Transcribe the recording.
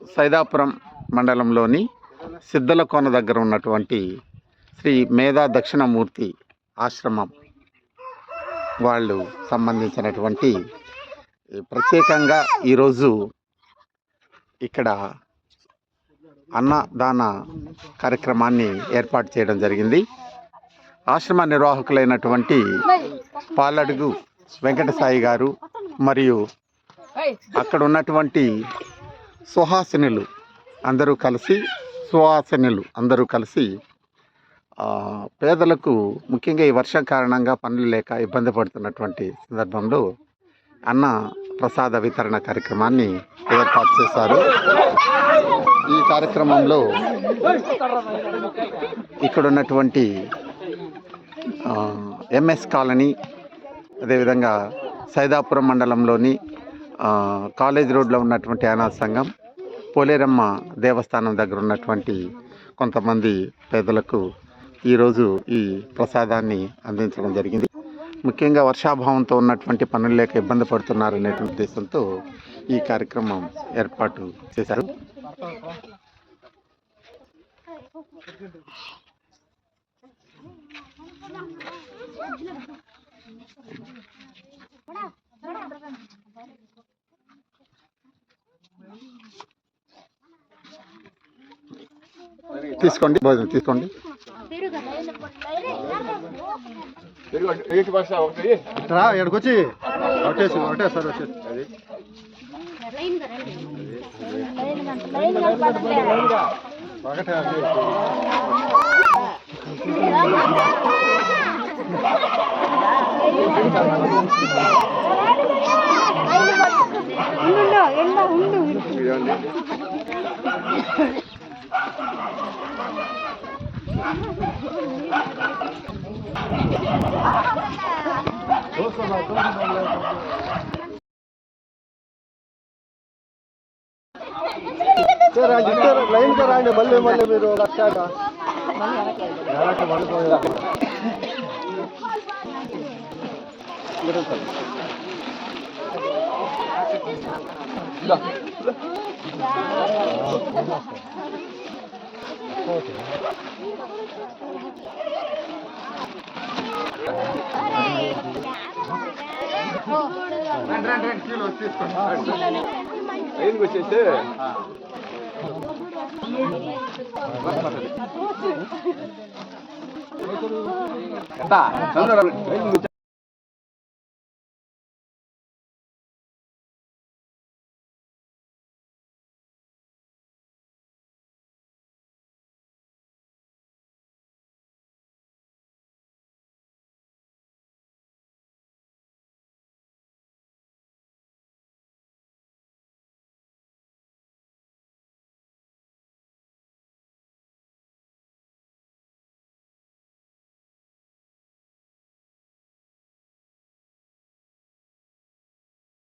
సైదాపురం మండలంలోని సిద్ధలకోన దగ్గర ఉన్నటువంటి శ్రీ మేధా దక్షిణమూర్తి ఆశ్రమం వాళ్ళు సంబంధించినటువంటి ప్రత్యేకంగా ఈరోజు ఇక్కడ అన్నదాన కార్యక్రమాన్ని ఏర్పాటు చేయడం జరిగింది. ఆశ్రమ నిర్వాహకులైనటువంటి పాలడుగు వెంకటసాయి గారు మరియు అక్కడ ఉన్నటువంటి సుహాసినులు అందరూ కలిసి సుహాసినులు అందరూ కలిసి పేదలకు ముఖ్యంగా ఈ వర్షం కారణంగా పనులు లేక ఇబ్బంది పడుతున్నటువంటి సందర్భంలో అన్న ప్రసాద వితరణ కార్యక్రమాన్ని ఏర్పాటు చేశారు. ఈ కార్యక్రమంలో ఇక్కడ ఉన్నటువంటి ఎంఎస్ కాలనీ అదేవిధంగా సైదాపురం మండలంలోని కాలేజ్ రోడ్లో ఉన్నటువంటి అనాథ సంఘం పోలేరమ్మ దేవస్థానం దగ్గర ఉన్నటువంటి కొంతమంది పేదలకు ఈరోజు ఈ ప్రసాదాన్ని అందించడం జరిగింది. ముఖ్యంగా వర్షాభావంతో ఉన్నటువంటి పనులు లేక ఇబ్బంది పడుతున్నారనేటువంటి ఉద్దేశంతో ఈ కార్యక్రమం ఏర్పాటు చేశారు. తీసుకోండి భోజనం తీసుకోండి. రా ఎక్కడికొచ్చి ఒకటేసి ఒకటేసారి వచ్చేసి ఉండు ఉండు ఉండు. సార్ అది ఇచ్చారు లైన్గా రాండి మళ్ళీ మళ్ళీ మీరు వచ్చాక వెనక్కి మళ్ళీ వచ్చేసి ఎంత చంద్ర